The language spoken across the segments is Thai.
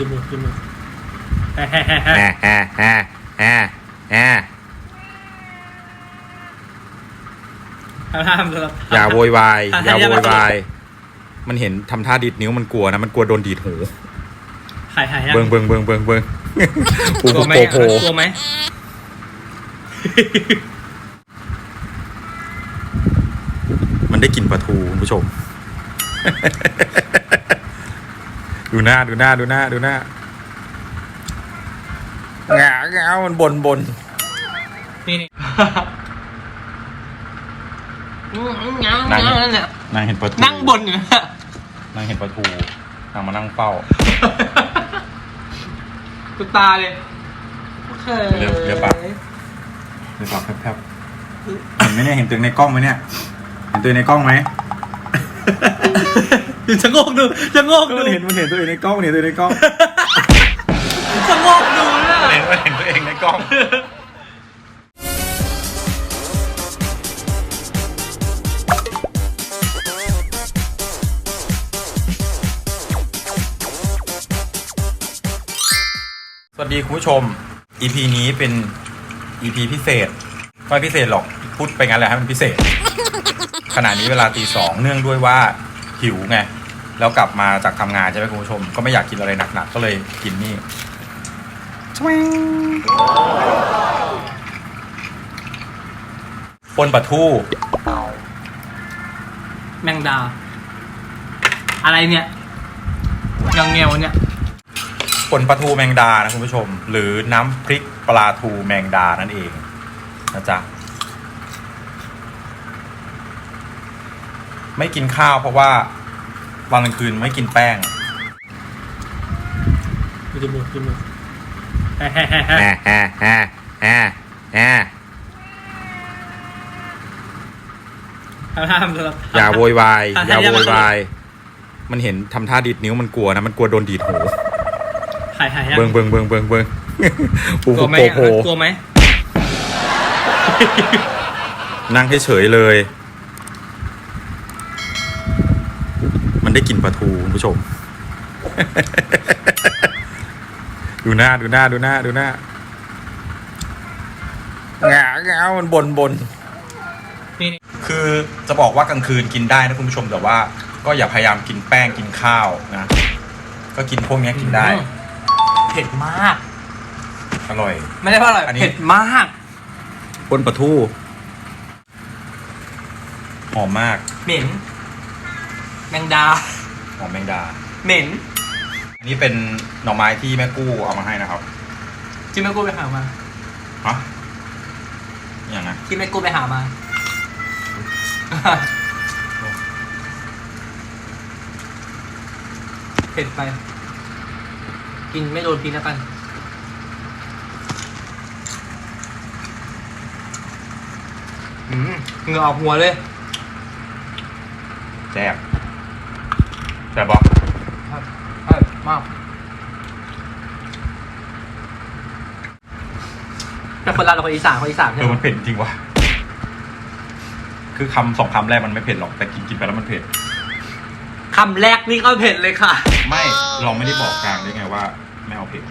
จมูกจมูกแฮ่แฮ่แฮ่แฮ่แฮ่แฮ่แฮ่แฮ่แฮ่ทำท่าทำตัวอย่าโวยวายอะอย่าให้โวเรียกยวาย มันเห็นทำท่าดีดนิ้วมันกลัวนะ มันกลัวโดนดีดหูหายหายยังเบิงเบิงเบิงเบิงเบิงปูกลัวไหมโผล่โผล่กลัวไหมมันได้กลินปลาทูคุณผู้ชม ดูหน้าดูหน้าดูหน้าดูหน้าแงาแงามันบนบนนี่นี่นั่งเนี่ยนางเห็นปลาทูนั่งบนอยู่นะนางเห็นปลาทูนางมานั่งเฝ้ากูตาเลยโอเคเร็วเร็วปะเดี๋ยวตอบแป๊บๆเห็นไหมเนี่ยเห็นตัวเองในกล้องไหมเนี่ย เห็นตัวเองในกล้องไหมดู ชะโงกดูชะโงกก็ดูมันเห็นมันเห็นตัวเองในกล้องมันเห็นตัวเองในกล้อง ชะโงกดูนะเห็นมันเห็นตัวเองในกล้อง สวัสดีคุณผู้ชม EP นี้เป็น EP พิเศษ ไม่พิเศษหรอก พูดไปงั้นแหละให้มันพิเศษ ขณะนี้เวลาตีสองเนื่องด้วยว่าหิวไง แล้วกลับมาจากทำงานใช่ไหมคุณผู้ชม ก็ไม่อยากกินอะไรหนักๆ ก็เลยกินนี่ปนปลาทูแมงดา อะไรเนี่ยเงาเงียวเนี่ยปนปลาทูแมงดานะคุณผู้ชม หรือน้ำพริกปลาทูแมงดานั่นเองนะจ๊ะ ไม่กินข้าวเพราะว่าวันกลางคืนไม่กินแป้งดูจมูกจมูกแฮ่แฮ่แฮ่แฮ่แฮ่แฮ่แฮ่แฮ่แฮ่ทำท่าทำตัวอย่าโวยวายอะอย่าให้เรียกโวยวาย มันเห็นทำท่าดีดนิ้วมันกลัวนะ มันกลัวโดนดีดหูหายหายยังเบิงเบิงเบิงเบิงเบิงปูกลัวไหมโผล่โผล่กลัวไหมนั่งเฉยๆเลย มัน ได้กลิ่นปลาทูคุณผู้ชม ดูหน้าดูหน้าดูหน้าดูหน้าแงาแงามันบนบนนี่นี่คือจะบอกว่ากลางคืนกินได้นะคุณผู้ชมแต่ว่า ก็อย่าพยายามกินแป้งกินข้าวนะ ก็กินพวกเนี้ยกินได้ เผ็ดมาก อร่อย ไม่ได้เพราะอร่อยอันนี้เผ็ดมากปนปลาทูหอมมาก เหม็นแมงดา หอมแมงดา เหม็นอันนี้เป็นหน่อไม้ที่แม่กู้เอามาให้นะครับที่แม่กู้ไปหามา ฮะอย่างนะที่แม่กู้ไปหามา เผ็ดไป กินไม่โดนพิษแล้วกัน อืมเหงื่อออกหัวเลย แซ่บ แซ่บบอกครับใช่มากแต่คนเราเราคนอีสานคนอีสานเอใช่อไหมมันเผ็ดจริงว่ะคือคำสองคำแรกมันไม่เผ็ดหรอกแต่กินกินไปแล้วมันเผ็ด คำแรกนี่ก็เผ็ดเลยค่ะ ไม่เราไม่ได้บอกกลางได้ไงว่า ไม่เอาเผ็ด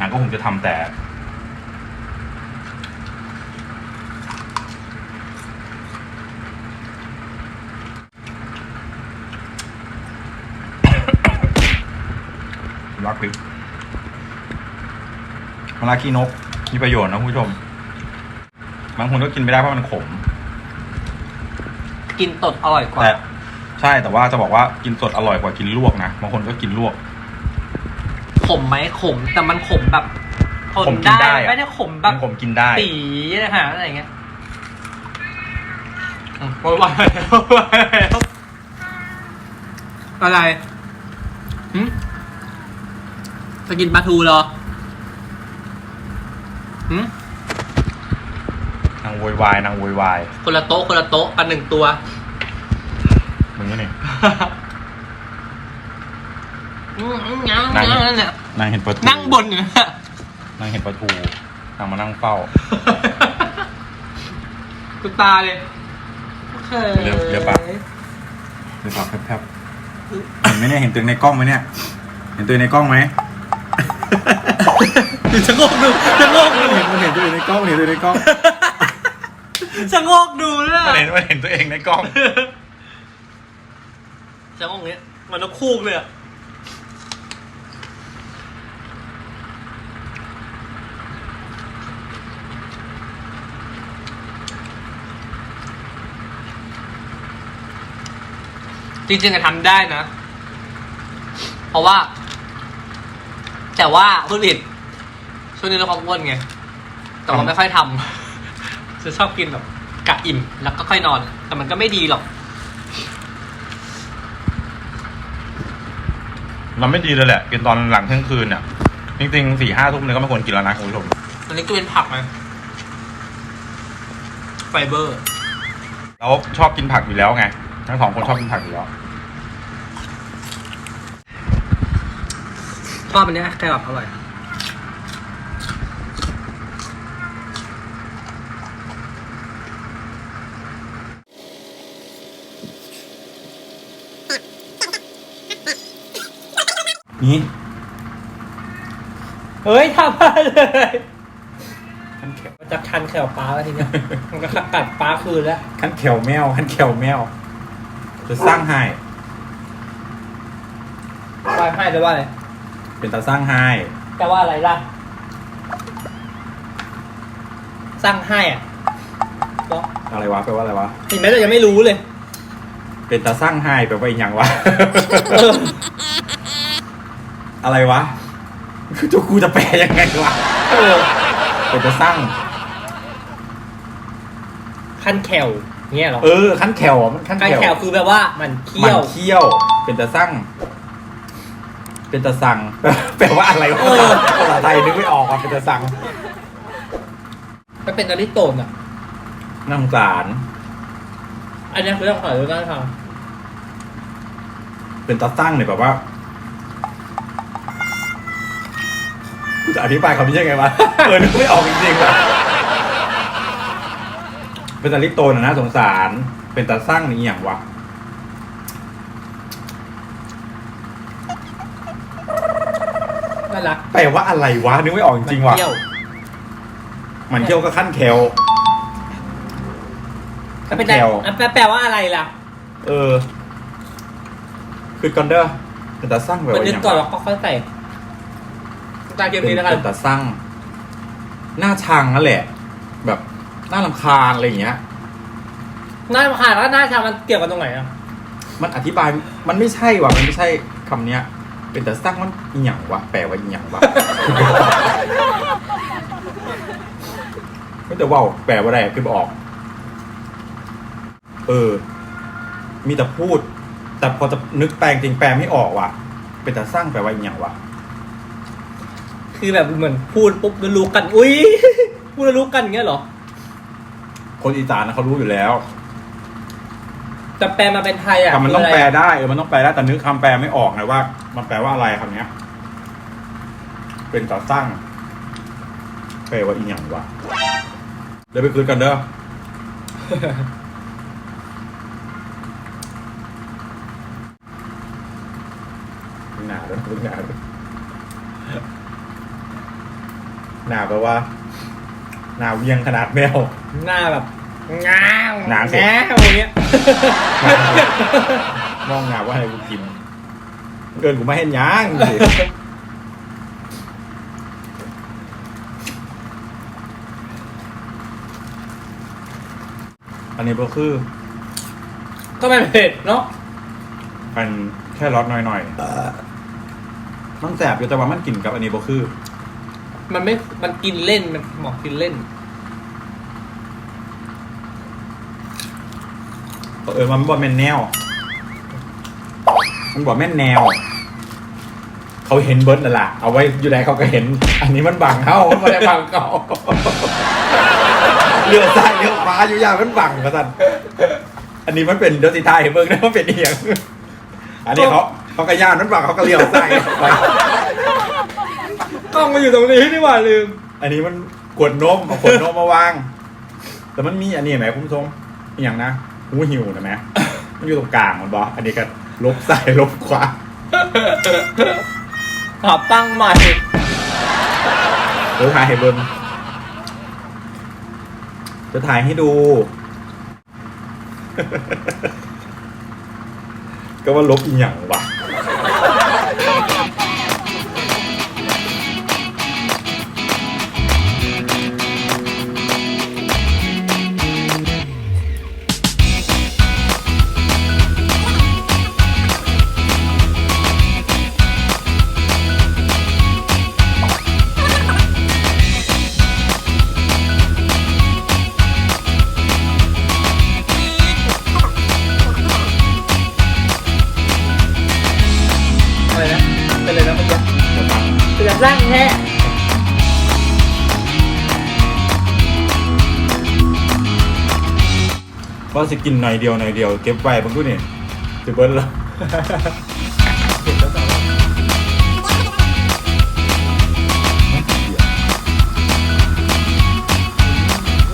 นางก็คงจะทำแต่ รักพริกมะระขี้นก มีประโยชน์นะคุณผู้ชม บางคนก็กินไม่ได้เพราะมันขม กินตดอร่อยกว่า แต่ใช่แต่ว่าจะบอกว่ากินสดอร่อยกว่ากินลวกนะ บางคนก็กินลวก ขมไหมขม แต่มันขมแบบทนขมกินได้อะ ไม่ได้ขมแบมับนขมกินได้ ตีนะฮะอะไรอย่างเงี้ยอืมโวยวายแล้วอะไรหึ จะกินปลาทูเหรอหึนางโวยวายนางโวยวายคนละโต๊ะคนละโต๊ะปันหนึ่งตัว มึงนี่นี่อืมอืมงั้นนั่งงั้นเนี่ยนางเห็นปลาทูนั่งบนอยู่นะ นางเห็นปลาทูนางมานั่งเฝ้ากูตาเลยโอเคเร็วเร็วปะ เดี๋ยวตอบแป๊บๆเห็นไหมเนี่ยเห็นตัวเองในกล้องไหมเนี่ย เห็นตัวเองในกล้องไหม ชะโงกดูชะโงกมันดูเห็นมันเห็นตัวเองในกล้องเห็นตัวเองในกล้องชะโงกดูเลยมันเห็นมันเห็นตัวเองในกล้องชะโงกเนี้ยมันนกคูกเลยอะจริงๆอะทำได้นะ เพราะว่า แต่ว่าผู้ผลิตช่วงนี้เราความอ้วนไง แต่ว่าไม่ค่อยทำจะชอบกินแบบกะอิ่มแล้วก็ค่อยนอน แต่มันก็ไม่ดีหรอก มันไม่ดีเลยแหละ กินตอนหลังเที่ยงคืนเนี่ยจริงๆสี่ห้าทุ่มเนี่ยก็ไม่ควรกินแล้วนะคุณผู้ชมอันนี้ก็เป็นผักนะไฟเบอร์ แล้วชอบกินผักอยู่แล้วไง ทั้งสองคนชอบกินผักอยู่แล้ว ชอบอันเนี้ยแครอทอร่อย นี่เฮ้ยทำอะไรเลยขั้นแขวมันจะคันแขวปลาแล้วทีเนี้ยมันก็กัดปลาคืนแล้ว ขั้นแขวแมวขั้นแขวแมวจะสร้างให้ ว่าให้แปลว่าอะไร เป็นตาสร้างให้แปลว่าอะไรล่ะ สร้างให้อะเนาะอะไรวะแปลว่าอะไรวะ เห็นไหมเรายังไม่รู้เลย เป็นตาสร้างให้แปลว่าอีกอย่างวะ เออ อะไรวะคือจะกูจะแปลยังไงวะเออ เป็นตาสร้างคันแขวเงี้ยเหรอเออขั้นแขวอะมันขั้นคันแขวแขวคือแบบว่ามันเคี้ยวมันเคี้ยว เป็นตาสร้าง เป็นตาสั่งแปลว่าอะไรวะเออ ภาษาไทยนึกไม่ออกอะเป็นตาสั่งมันเป็นอริโตนอะ น่าสงสารอันนี้คือต้องขอรู้กันค่ะเป็นตาสั่งเนี่ยแบบว่ากูจะอธิบายคำนี้ยังไงวะเออนึกไม่ออกจริงๆว่ะเป็นตาลิโตนอะนะสงสาร เป็นตาสั่งนี่อหย่างวะ น่า รักแปลว่าอะไรวะนึกไม่ออกจริงๆว่ะมันเคี้ยวมันเคี้ยวก็ขั้นแควถ้าเป็นแขวอะแปลแปลว่าอะไรล่ะเออ คือก่อนเด้อเป็นตาสั่งแบบมันว่าอนึกย่างก่อนวะแล้วก็ค่อยใส่ตาเกมเป็นนี้แล้วกันเป็นตาสั่งหน้าชังนั่นแหละ แบบหน้าลำคาญอะไรอย่างเงี้ย หน้าขาดแล้วหน้าชามันเกี่ยวกันตรงไหนอะมันอธิบายมันไม่ใช่ว่ะมันไม่ใช่คำเนี้ย เป็นแต่สร้างมันอีหยังวะแปลว่าอีหยังวะไม่แต่ว่าแปลว่าอะไรคือบอก เออ มีแต่พูด แต่พอจะนึกแปลจริงแปลไม่ออกว่ะ เป็นแต่สร้างแปลว่าอีหยังวะคือแบบเหมือนพูดปุ๊บแล้วรู้กัน อุ้ยพูดแล้วรู้กันอย่างเงี้ยเหรอ คนอีสานนะเขารู้อยู่แล้ว แต่แปลมาเป็นไทยอะแต่มันต้องคืะแปลไรได้เออมันต้องแปลได้แต่นึกคำแปลไม่ออกไงว่า มันแปลว่าอะไรคำเนี้ย เป็นต่อสร้างแปลว่าอีหยังวะเดี๋ยวไปคุยกันเด้อหนาด้วยหนาด้วยหนาแปลว่าหนาเวียงขนาดแมวหน้าแบบ ง้าวหนาเสร็จแง่อย่างเงี้ยมองหนาว่าให้กูกิน เกินกูไม่ให้ย่างสิอันนี้ก็คือก็ไม่เผ็ดเนาะมันแค่รสหน่อยๆมันแสบอยู่แต่ว่ามันกลิ่นกับอันนี้ก็คือ มันไม่ มันกินเล่น มันเหมาะกินเล่น เออมันบอกแม่นแนว มันบอกแม่นแนว เขาเห็นเบิร์ดนั่นแหละเอาไว้อยู่ไหนเขาก็เห็น อันนี้มันบังเขาไม่ได้บังเขาเรือซ้ายเรือขวาอยู่ยาวมันบังกระสันอันนี้มันเป็นเดสิทายเบิร์กนะมันเป็นเอียง อันนี้เขาเขากระยานมันบังเขาก็เลี้ยวซ้ายกล้องมาอยู่ตรงนี้นี่หว่าลืม อันนี้มันขวดนมเอาขวดนมมาวาง แต่มันมีอันนี้ไหมคุณผู้ชมอหย่างนะ หูหิวนะไหมมันอยู่ตรงกลางมันบออันนี้ก็ลบซ้ายลบขวาปรับตั้งใหม่เดี๋ยวถ่ายให้เบิ้งจะถ่ายให้ดู ก็ว่าลบอีหยังวะ ว่าสิกินหน่อยเดียวหน่อยเดียวเก็บไว้บางทุนี่จะเบิ้ลละเห็นแล้วแต่ว่า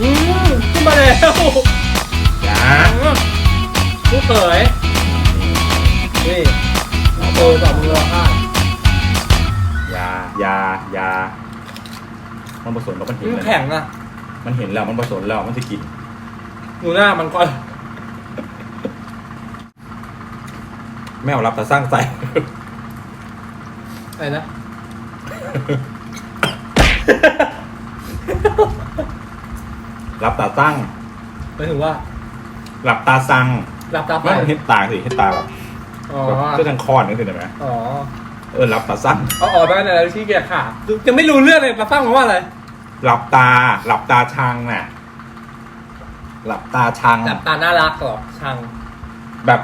อืมขึ้นมาแล้วอย่าลูกเขยนี่โตสองมือห้าอย่าอย่าอย่ามันผสมแล้วมันเห็นอืมแล้วแข็งอะ มันเห็นแล้วมันผสมแล้วมันจะกิน หนูหน้ามันก่อนไม่เอารับแต่สร้างใจอะไรนะ รับตาตั้งหมายถึงว่า หลับตาสั่งหลับตาไปไม่เห็นตาสิเห็นตาแบบอ๋อ แบบก็ทางคอนนี่สิเห็นไหมอ๋อเออหลับตาสั้นเอาออกไปในที่แกขายังไม่รู้เรื่องเลยมาฟังว่าอะไร หลับตา หลับตาชังน่ะ หลับตาชังหลับตาน่ารักเหรอช่างแบบ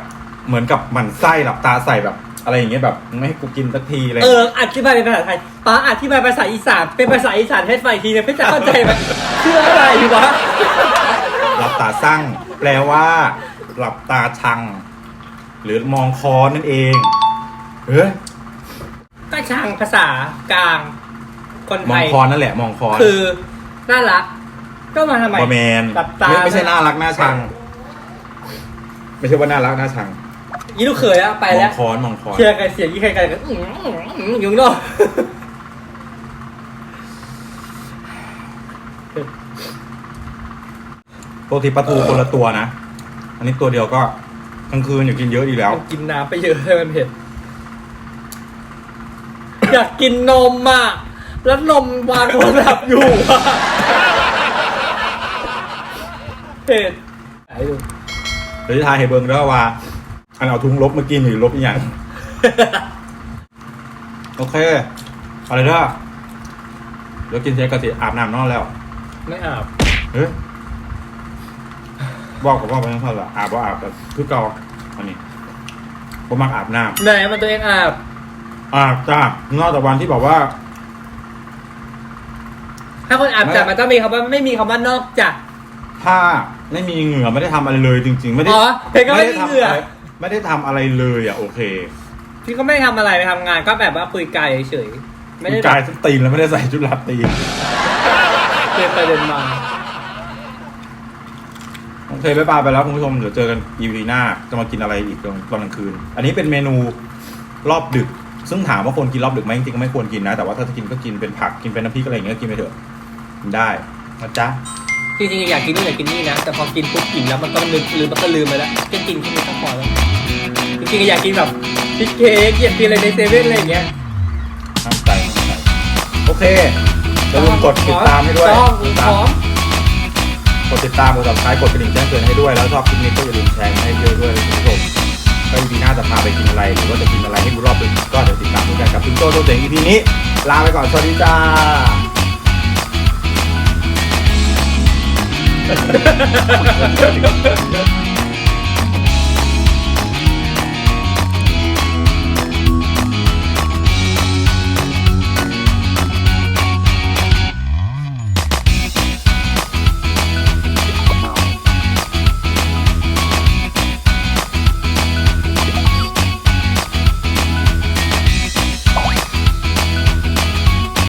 เหมือนกับหมันไส้หลับตาใส่แบบ อะไรอย่างเงี้ยแบบไม่ให้กูกินสักทีเลยเออ อธิบายเป็นภาษาไทยป้าอธิบายภาษาอีสาน เป็นภาษาอีสานให้ฟังอีกทีเนี่ยเพื่อจะเข้าใจไหมคืออะไรวะ หลับตาสั่งแปลว่า หลับตาชัง หรือมองคอนั่นเองเฮ้ยก็ช่างภาษา กลาง คนมไทองย คอนั่นแหละมองคอคือ น่ารัก ก็มาทำไมบอแมนหลับตาไม่ไม่ใช่น่ารักน่าชัง ไม่ใช่ว่าน่ารักน่าชังอีลูกเขยอะไปมอแล้งวคอนมองคอนเชียร์กันเสียงยี่ใครกันก็อื้อหืออื้ออยู่ข้างนอกปกติปลาทูคนละตัวนะ อันนี้ตัวเดียวก็กลางคืนอยู่กินเยอะดีแล้วมันกินน้ำไปเยอะเลยมันเผ็ดอยากกินนมอะแล้วนมวางโทรศัพท์อยู่อะ เผ็ดไหนดูเดี๋ยวจะทายให้เบิ้งแล้วว่า อันเอาทุงลบมากินหรือลบอีกอย่าง โอเคเอะไรเด้อเดี๋ยวกินเสร็จก็สิอาบน้ำนอนแล้ว ไม่อาบเฮ้ยบอกกับว่าไปทั้งท่อนละอาบว่าอาบแต่คือเก่าอันนี้ผมมักอาบน้ไหนมันตัวเองอาบำอาบจ้านอกจากวันที่บอกว่า ถ้าคนอาบจัดมันต้องมีคำว่าไม่มีคำว่านอกจากถ้า ไม่มีเหงื่อไม่ได้ทำอะไรเลยจริง ๆ ไม่ได้อ๋อเพลงก็ไม่มีด้ทำเหงื่อะไรไม่ได้ทำอะไรเลยอะโอเคพี่ก็ไม่ได้ทำอะไรไปทำงานก็แบบว่าคุยไกลเฉยๆไม่ได้กายสตีนแล้วไม่ได้ใส่ชุดลาตรีเดินไปเดินมา โอเคบ๊ายบายไปแล้วคุณผู้ชมเดี๋ยวเจอกันอีพีหน้าจะมากินอะไรอีกตอนตอนกลางคืน อันนี้เป็นเมนูรอบดึก ซึ่งถามว่าควรกินรอบดึกไหมจริงๆก็ไม่ควรกินนะแต่ว่าถ้าจะกินก็กินเป็นผักกินเป็นน้ำพริกอะไรอย่างเงี้ยก็กินไปเถอะกินได้นะจ๊ะ จริงๆอยากกินนู่นอยากกินนี่นะ แต่พอกินปุ๊บอิ่มแล้วมันก็นึกลืมมันก็ลืมไปแล้วแค่กินแค่นี้ก็พอแล้วจริงๆอยากกินแบบพริกเค้กอยากกินอะไรในเซเว่นอะไรอย่างเงี้ยตั้งใจตั้งใจโอเคอย่าลืมกดติดตามให้ด้วยต้องติดพตามร้อมกดติดตามกด subscribe กดกระดิ่งแจ้งเตือนให้ด้วย แล้วชอบคลิปนี้ก็อย่าลืมแชร์ให้เยอะด้วยคุณผู้ชมก็อีพีหน้าจะพาไปกินอะไร หรือว่าจะกินอะไรให้ดูรอบดึกก็เดี๋ยวติดตามดูกันกับพิงโจ้ตัวเจ๋งอีพีนี้ ลาไปก่อน สวัสดีจ้า 哈哈哈哈哈哈哈哈！